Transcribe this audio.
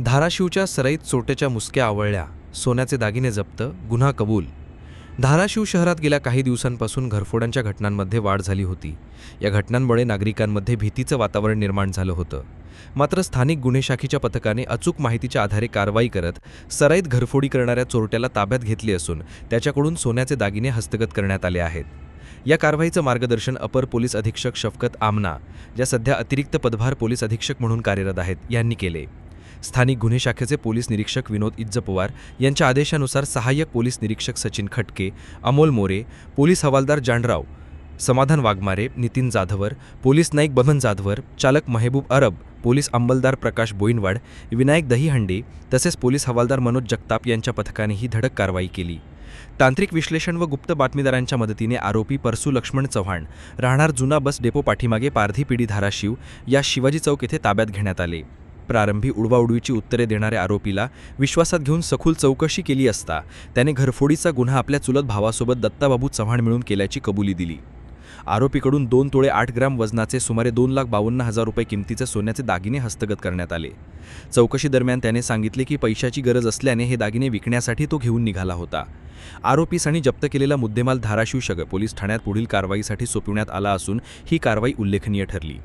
धाराशिवच्या सराईत चोट्याच्या मुसक्या आवळल्या. सोन्याचे दागिने जप्त गुन्हा कबूल. धाराशिव शहरात गेल्या काही दिवसांपासून घरफोड्यांच्या घटनांमध्ये वाढ झाली होती. या घटनांमुळे नागरिकांमध्ये भीतीचं वातावरण निर्माण झालं होतं. मात्र स्थानिक गुन्हे शाखेच्या पथकाने अचूक माहितीच्या आधारे कारवाई करत सराईत घरफोडी करणाऱ्या चोरट्याला ताब्यात घेतली असून त्याच्याकडून सोन्याचे दागिने हस्तगत करण्यात आले आहेत. या कारवाईचं मार्गदर्शन अपर पोलीस अधीक्षक शफकत आमना ज्या सध्या अतिरिक्त पदभार पोलीस अधीक्षक म्हणून कार्यरत आहेत यांनी केले. स्थानिक गुन्हे शाखेचे पोलीस निरीक्षक विनोद इज्ज पवार यांच्या आदेशानुसार सहाय्यक पोलीस निरीक्षक सचिन खटके अमोल मोरे पोलीस हवालदार जांडराव समाधान वाघमारे नितीन जाधवर पोलीस नाईक बबन जाधवर चालक महेबूब अरब पोलीस अंमलदार प्रकाश बोईनवाड विनायक दहीहंडे तसेच पोलीस हवालदार मनोज जगताप यांच्या पथकाने ही धडक कारवाई केली. तांत्रिक विश्लेषण व गुप्त बातमीदारांच्या मदतीने आरोपी परसू लक्ष्मण चव्हाण राहणार जुना बस डेपो पाठीमागे पारधी पिढी धाराशिव या शिवाजी चौक येथे ताब्यात घेण्यात आले. प्रारंभी उडवाउडवीची उत्तरे देणाऱ्या आरोपीला विश्वासात घेऊन सखोल चौकशी केली असता त्याने घरफोडीचा गुन्हा आपल्या चुलत भावासोबत दत्ताबाबू चव्हाण मिळून केल्याची कबुली दिली. आरोपीकडून दोन तोळे आठ ग्राम वजनाचे सुमारे दोन लाख बावन्न हजार रुपये किमतीचे सोन्याचे दागिने हस्तगत करण्यात आले. चौकशी दरम्यान त्याने सांगितले की पैशाची गरज असल्याने हे दागिने विकण्यासाठी तो घेऊन निघाला होता. आरोपीस आणि जप्त केलेला मुद्देमाल धाराशिव शग पोलीस ठाण्यात पुढील कारवाईसाठी सोपविण्यात आला असून ही कारवाई उल्लेखनीय ठरली.